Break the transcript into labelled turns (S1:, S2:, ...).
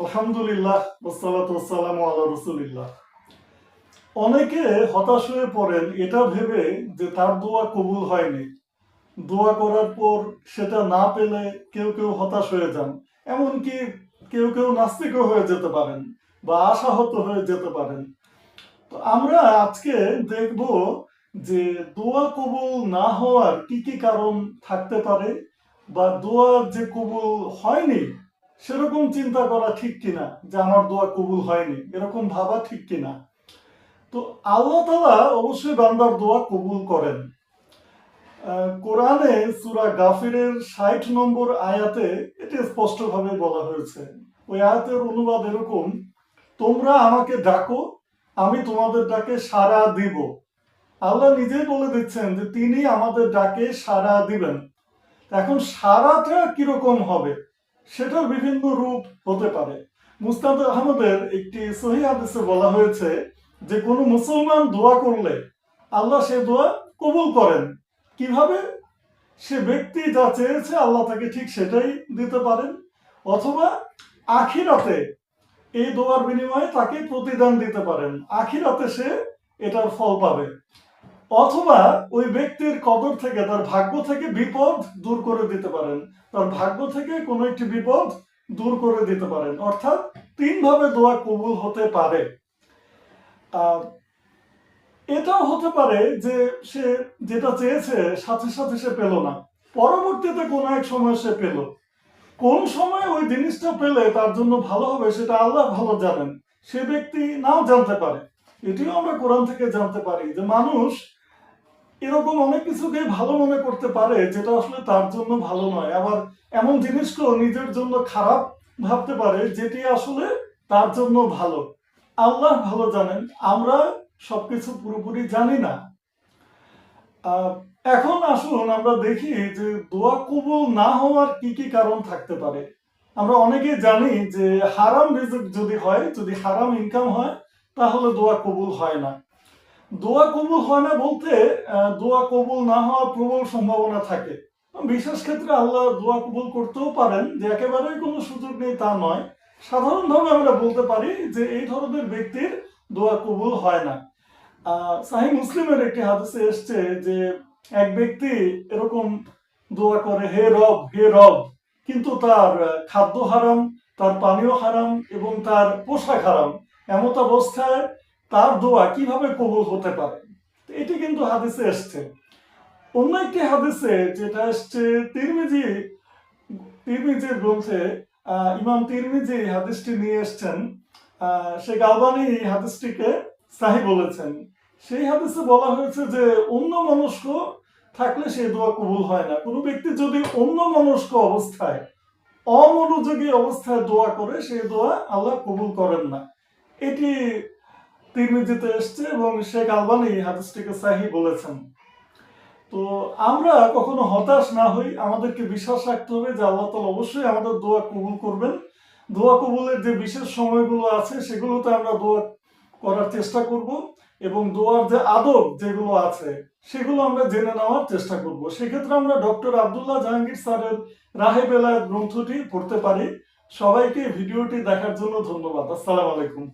S1: আলহামদুলিল্লাহ ওসালাতাম আল্লাহ রসুলিল্লাহ। অনেকে হতাশ হয়ে পড়েন এটা ভেবে যে তার দোয়া কবুল হয়নি। দোয়া করার পর সেটা না পেলে কেউ কেউ হতাশ হয়ে যান। এমনকি কেউ কেউ নাস্তিকও হয়ে যেতে পারেন বা আশাহত হয়ে যেতে পারেন। তো আমরা আজকে দেখব যে দোয়া কবুল না হওয়ার কি কি কারণ থাকতে পারে বা দোয়া যে কবুল হয়নি সেরকম চিন্তা করা ঠিক কিনা? যে আমার দোয়া কবুল হয়নি। এরকম ভাবা ঠিক কিনা? তো আল্লাহ তালা অবশ্যই বান্দার দোয়া কবুল করেন। কোরআনে সুরা গাফিরের ষাট নম্বর আয়াতে এটি স্পষ্টভাবে বলা হয়েছে। ওই আয়াতের অনুবাদ এরকম, তোমরা আমাকে ডাকো, আমি তোমাদের ডাকে সাড়া দিব। আল্লাহ নিজেই বলে দিচ্ছেন যে, তিনি আমাদের ডাকে সাড়া দিবেন। এখন সারাটা কীরকম হবে? সেটার বিভিন্ন রূপ হতে পারে। মুস্তাদ আহমদের একটি সহি হাদিসে বলা হয়েছে যে, কোনো মুসলমান দোয়া করলে আল্লাহ সে দোয়া কবুল করেন। কীভাবে? সে ব্যক্তি যা চেয়েছে আল্লাহ তাকে ঠিক সেটাই দিতে পারেন। অথবা আখিরাতে এই দোয়ার বিনিময়ে তাকে প্রতিদান দিতে পারেন। আখিরাতে সে এটার ফল পাবে। অথবা ওই ব্যক্তির কদর থেকে, তার ভাগ্য থেকে বিপদ দূর করে দিতে পারেন। তার ভাগ্য থেকে কোনো একটি বিপদ দূর করে দিতে পারেন। অর্থাৎ তিন ভাবে দোয়া কবুল হতে পারে। এটাও হতে পারে যে সে যেটা চেয়েছে, সাথে সাথে সে পেল না। পরবর্তীতে কোনো এক সময় সে পেল। কোন সময় ওই জিনিসটা পেলে তার জন্য ভালো হবে সেটা আল্লাহ ভালো জানেন। সে ব্যক্তি নাও জানতে পারে। এটিও আমরা কোরআন থেকে জানতে পারি যে মানুষ এরকম অনেক কিছুকে ভালো মনে করতে পারে, যেটা আসলে তার জন্য ভালো নয়। আবার এমন জিনিসকেও নিজের জন্য খারাপ ভাবতে পারে, যেটি আসলে তার জন্য ভালো। আল্লাহ ভালো জানেন, আমরা সবকিছু পুরোপুরি জানি না। এখন আসুন আমরা দেখি যে দোয়া কবুল না হওয়ার কি কি কারণ থাকতে পারে। আমরা অনেকেই জানি যে হারাম রিজিক যদি হয়, যদি হারাম ইনকাম হয়, তাহলে দোয়া কবুল হয় না। দোয়া কবুল হয় না বলতে দোয়া কবুল না হওয়ার প্রবল সম্ভাবনা থাকে। বিশেষ ক্ষেত্রে আল্লাহ দোয়া কবুল করতেও পারেন, যে একেবারেই কোনো সুযোগ নেই তা নয়। সাধারণভাবে আমরা বলতে পারি যে এই ধরনের ব্যক্তির দোয়া কবুল হয় না। সাহি মুসলিমের একটি হাদিসে এসছে যে এক ব্যক্তি এরকম দোয়া করে, হে রব হে রব। কিন্তু তার খাদ্য হারাম, তার পানীয় হারাম এবং তার পোশাক হারাম। এমত অবস্থায় তার দোয়া কীভাবে কবুল হতে পারে? এটি কিন্তু হাদিসে এসছে। অন্য একটি হাদিসে যেটা এসছে, তিরমিজি তিরমিজির গ্রন্থে ইমাম তিরমিজি হাদিসটি নিয়ে এসছেন। শেখ আলবানি এই হাদিসটিকে সাহি বলেছেন। সেই হাদিসে বলা হয়েছে যে, অন্য মনস্ক থাকলে সেই দোয়া কবুল হয় না। কোনো ব্যক্তি যদি অন্য মনস্ক অবস্থায়, অমনোযোগী অবস্থায় দোয়া করে, সেই দোয়া আল্লাহ কবুল করেন না। এটি তিরমিজিতে এসছে এবং শেখ আলবানি হাদিসটিকে সাহি বলেছেন। তো আমরা কখনো হতাশ না হই, আমাদেরকে বিশ্বাস রাখতে হবে যে আল্লাহ তালা অবশ্যই আমাদের দোয়া কবুল করবেন। দোয়া কবুলের যে বিশেষ সময়গুলো আছে, সেগুলোতে আমরা দোয়া করার চেষ্টা করব এবং দোয়ার যে আদব যেগুলো আছে, সেগুলো আমরা জেনে নেওয়ার চেষ্টা করব। সেক্ষেত্রে আমরা ডক্টর আবদুল্লাহ জাহাঙ্গীর স্যারের রাহে বেলায় গ্রন্থটি পড়তে পারি। সবাইকে ভিডিওটি দেখার জন্য ধন্যবাদ। আসসালামু আলাইকুম।